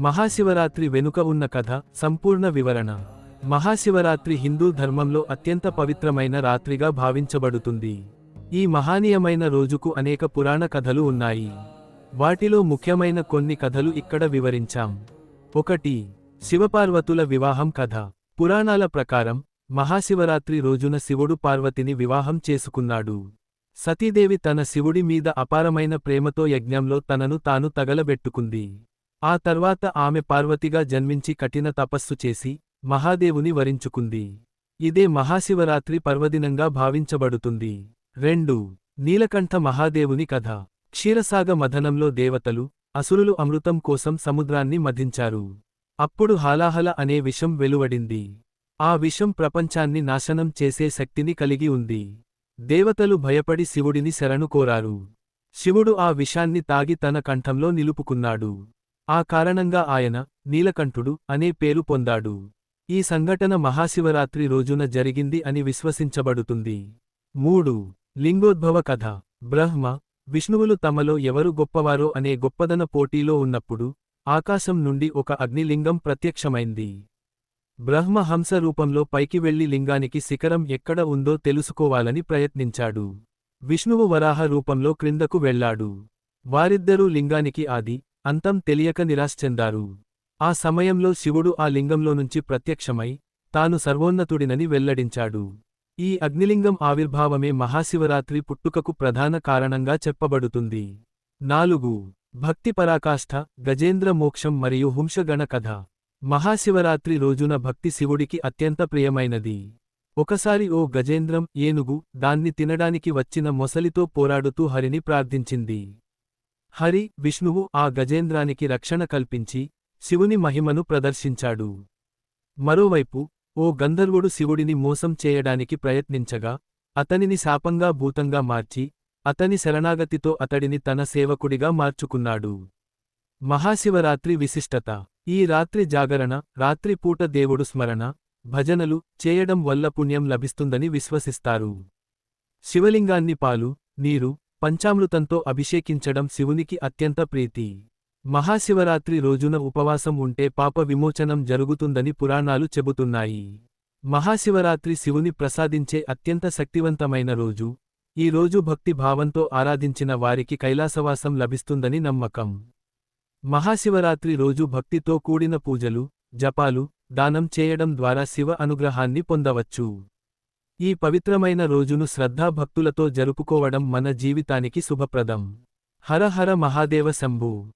మహాశివరాత్రి వెనుక ఉన్న కథ సంపూర్ణ వివరణ. మహాశివరాత్రి హిందూ ధర్మంలో అత్యంత పవిత్రమైన రాత్రిగా భావించబడుతుంది. ఈ మహానీయమైన రోజుకు అనేక పురాణ కథలు ఉన్నాయి. వాటిలో ముఖ్యమైన కొన్ని కథలు ఇక్కడ వివరించాం. ఒకటి శివపార్వతుల వివాహం కథ. పురాణాల ప్రకారం మహాశివరాత్రి రోజున శివుడు పార్వతిని వివాహం చేసుకున్నాడు. సతీదేవి తన శివుడి మీద అపారమైన ప్రేమతో యజ్ఞంలో తనను తాను తగలబెట్టుకుంది. ఆ తర్వాత ఆమె పార్వతిగా జన్మించి కఠిన తపస్సు చేసి మహాదేవుని వరించుకుంది. ఇదే మహాశివరాత్రి పర్వదినంగా భావించబడుతుంది. రెండు నీలకంఠ మహాదేవుని కథ. క్షీరసాగ మథనంలో దేవతలు అసురులు అమృతం కోసం సముద్రాన్ని మధించారు. అప్పుడు హాలాహల అనే విషం వెలువడింది. ఆ విషం ప్రపంచాన్ని నాశనం చేసే శక్తిని కలిగి ఉంది. దేవతలు భయపడి శివుడిని శరణు కోరారు. శివుడు ఆ విషాన్ని తాగి తన కంఠంలో నిలుపుకున్నాడు. ఆ కారణంగా ఆయన నీలకంఠుడు అనే పేరు పొందాడు. ఈ సంఘటన మహాశివరాత్రి రోజున జరిగింది అని విశ్వసించబడుతుంది. మూడు. లింగోద్భవ కథ. బ్రహ్మ విష్ణువులు తమలో ఎవరు గొప్పవారో అనే గొప్పదన పోటీలో ఉన్నప్పుడు ఆకాశం నుండి ఒక అగ్నిలింగం ప్రత్యక్షమైంది. బ్రహ్మ హంస రూపంలో పైకి వెళ్ళి లింగానికి శిఖరం ఎక్కడ ఉందో తెలుసుకోవాలని ప్రయత్నించాడు. విష్ణువు వరాహ రూపంలో క్రిందకు వెళ్ళాడు వారిద్దరూ లింగానికి ఆది అంతం తెలియక నిరాశ్చెందారు. ఆ సమయంలో శివుడు ఆ లింగంలో నుంచి ప్రత్యక్షమై తాను సర్వోన్నతుడినని వెల్లడించాడు. ఈ అగ్నిలింగం ఆవిర్భావమే మహాశివరాత్రి పుట్టుకకు ప్రధాన కారణంగా చెప్పబడుతుంది. నాలుగు. భక్తి పరాకాష్ఠ గజేంద్ర మోక్షం మరియు హుంషగణ కథ. మహాశివరాత్రి రోజున భక్తి శివుడికి అత్యంత ప్రియమైనది. ఒకసారి ఓ గజేంద్రం ఏనుగు దాన్ని తినడానికి వచ్చిన మొసలితో పోరాడుతూ హరిని ప్రార్థించింది. హరి విష్ణువు ఆ గజేంద్రానికి రక్షణ కల్పించి శివుని మహిమను ప్రదర్శించాడు. మరోవైపు ఓ గంధర్వుడు శివుడిని మోసం చేయడానికి ప్రయత్నించగా అతనిని శాపంగా భూతంగా మార్చి అతని శరణాగతితో అతడిని తన సేవకుడిగా మార్చుకున్నాడు. మహాశివరాత్రి విశిష్టత. ఈ రాత్రి జాగరణ రాత్రిపూట దేవుడు స్మరణ భజనలు చేయడం వల్ల పుణ్యం లభిస్తుందని విశ్వసిస్తారు. శివలింగాన్ని పాలు నీరు పంచామృతంతో అభిషేకించడం శివునికి అత్యంత ప్రీతి. మహాశివరాత్రి రోజున ఉపవాసం ఉంటే పాప విమోచనం జరుగుతుందని పురాణాలు చెబుతున్నాయి. మహాశివరాత్రి శివుని ప్రసాదించే అత్యంత శక్తివంతమైన రోజు. ఈ రోజు భక్తి భావంతో ఆరాధించిన వారికి కైలాసవాసం లభిస్తుందని నమ్మకం. మహాశివరాత్రి రోజు భక్తితో కూడిన పూజలు జపాలు దానం చేయడం ద్వారా శివ అనుగ్రహాన్ని పొందవచ్చు. ఈ పవిత్రమైన రోజును శ్రద్ధాభక్తులతో జరుపుకోవడం మన జీవితానికి శుభప్రదం. హర హర మహాదేవ శంభూ.